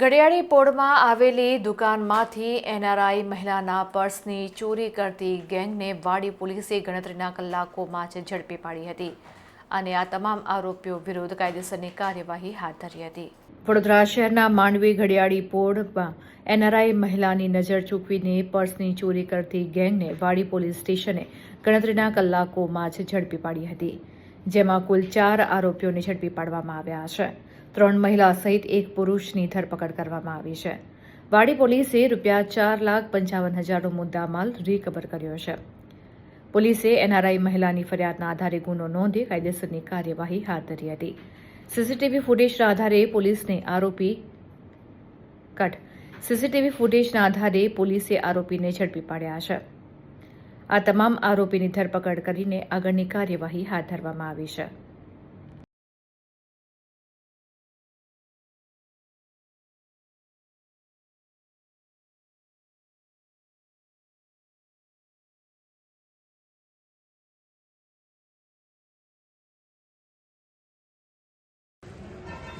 ઘડિયાળી પોળમાં આવેલી દુકાનમાંથી એનઆરઆઈ મહિલાના પર્સની ચોરી કરતી ગેંગને વાડી પોલીસે ગણતરીના કલાકોમાં જ ઝડપી પાડી હતી અને આ તમામ આરોપીઓ વિરુદ્ધ કાયદેસરની કાર્યવાહી હાથ ધરી હતી. વડોદરા શહેરના માંડવી ઘડિયાળી પોળમાં એનઆરઆઈ મહિલાની નજર ચૂકવીને પર્સની ચોરી કરતી ગેંગને વાડી પોલીસ સ્ટેશને ગણતરીના કલાકોમાં જ ઝડપી પાડી હતી, જેમાં કુલ ચાર આરોપીઓને ઝડપી પાડવામાં આવ્યા છે. ત્રણ મહિલા સહિત એક પુરુષની ધરપકડ કરવામાં આવી છે. વાડી પોલીસે રૂપિયા ચાર લાખ પંચાવન હજારનો મુદ્દામાલ રિકવર કર્યો છે. પોલીસે એનઆરઆઈ મહિલાની ફરિયાદના આધારે ગુનો નોંધી કાયદેસરની કાર્યવાહી હાથ ધરી હતી. સીસીટીવી ફૂટેજના આધારે પોલીસને આરોપી કટ. સીસીટીવી ફૂટેજના આધારે પોલીસે આરોપીને ઝડપી પાડ્યા છે. આ તમામ આરોપીની ધરપકડ કરીને આગળની કાર્યવાહી હાથ ધરવામાં આવી છે.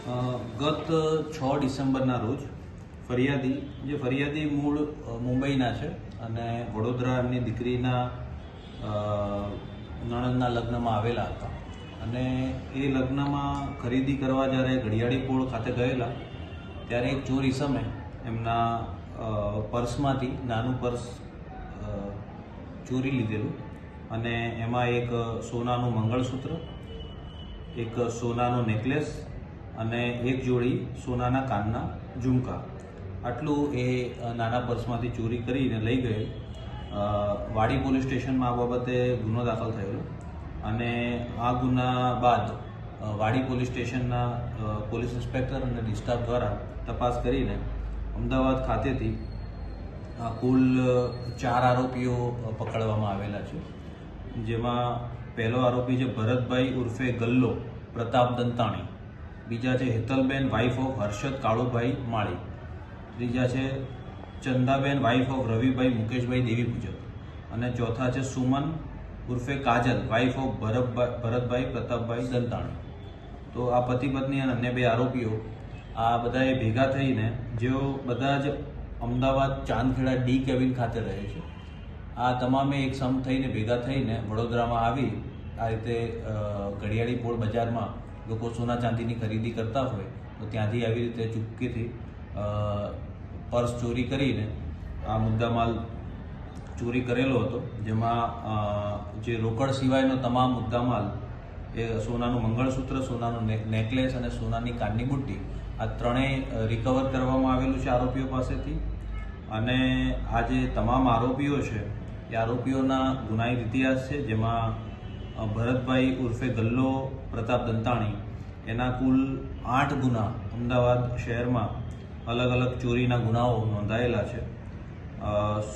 ગત છ ડિસેમ્બરના રોજ ફરિયાદી, જે ફરિયાદી મૂળ મુંબઈના છે અને વડોદરા એમની દીકરીના નણંદના લગ્નમાં આવેલા હતા. અને એ લગ્નમાં ખરીદી કરવા જ્યારે ઘડિયાળી પોળ ખાતે ગયેલા, ત્યારે એક ચોર સમે એમના પર્સમાંથી, નાનું પર્સ ચોરી લીધેલું અને એમાં એક સોનાનું મંગળસૂત્ર, એક સોનાનો નેકલેસ અને એક જોડી સોનાના કાનના ઝુમકા. આટલું એ નાના પર્સમાંથી ચોરી કરીને લઈ ગયેલ. વાડી પોલીસ સ્ટેશનમાં આ બાબતે ગુનો દાખલ થયેલો. અને આ ગુના બાદ વાડી પોલીસ સ્ટેશનના પોલીસ ઇન્સ્પેક્ટર અને ડિસ્ટાફ દ્વારા તપાસ કરીને અમદાવાદ ખાતેથી કુલ ચાર આરોપીઓ પકડવામાં આવેલા છે. જેમાં પહેલો આરોપી છે ભરતભાઈ ઉર્ફે ગલ્લો પ્રતાપ દંતાણી. બીજા છે હેતલબેન વાઇફ ઓફ હર્ષદ કાળુભાઈ માળી. ત્રીજા છે ચંદાબેન વાઇફ ઓફ રવિભાઈ મુકેશભાઈ દેવી પૂજક. અને ચોથા છે સુમન ઉર્ફે કાજલ વાઇફ ઓફ ભરતભાઈ ભરતભાઈ પ્રતાપભાઈ દંતાણી. તો આ પતિ પત્ની અને અન્ય બે આરોપીઓ આ બધાએ ભેગા થઈને જેઓ બધા જ અમદાવાદ ચાંદખેડા ડી કેવિન ખાતે રહે છે, આ તમામે એક સમ થઈને ભેગા થઈને વડોદરામાં આવી આ રીતે ઘડિયાળી પોળ બજારમાં લોકો સોના ચાંદીની ખરીદી કરતા હોય, તો ત્યાંથી આવી રીતે ચૂપકેથી પર્સ ચોરી કરીને આ મુદ્દામાલ ચોરી કરેલો હતો, જેમાં જે રોકડ સિવાયનો તમામ મુદ્દામાલ, એ સોનાનું મંગળસૂત્ર, સોનાનું નેકલેસ અને સોનાની કાનની બુટ્ટી, આ ત્રણેય રિકવર કરવામાં આવેલું છે આરોપીઓ પાસેથી. અને આ જે તમામ આરોપીઓ છે, એ આરોપીઓના ગુનાહિત ઇતિહાસ છે, જેમાં ભરતભાઈ ઉર્ફે ગલ્લો પ્રતાપ દંતાણી, એના કુલ આઠ ગુના અમદાવાદ શહેરમાં અલગ અલગ ચોરીના ગુનાઓ નોંધાયેલા છે.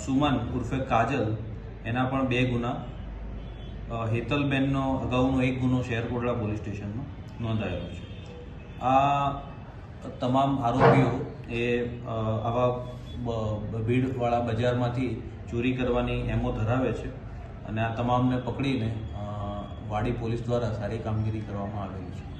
સુમન ઉર્ફે કાજલ, એના પણ બે ગુના. હેતલબેનનો અગાઉનો એક ગુનો શહેરકોટલા પોલીસ સ્ટેશનમાં નોંધાયેલો છે. આ તમામ આરોપીઓ એ આવા ભીડવાળા બજારમાંથી ચોરી કરવાની એમો ધરાવે છે અને આ તમામને પકડીને વાડી પોલીસ દ્વારા સારી કામગીરી કરવામાં આવેલી છે.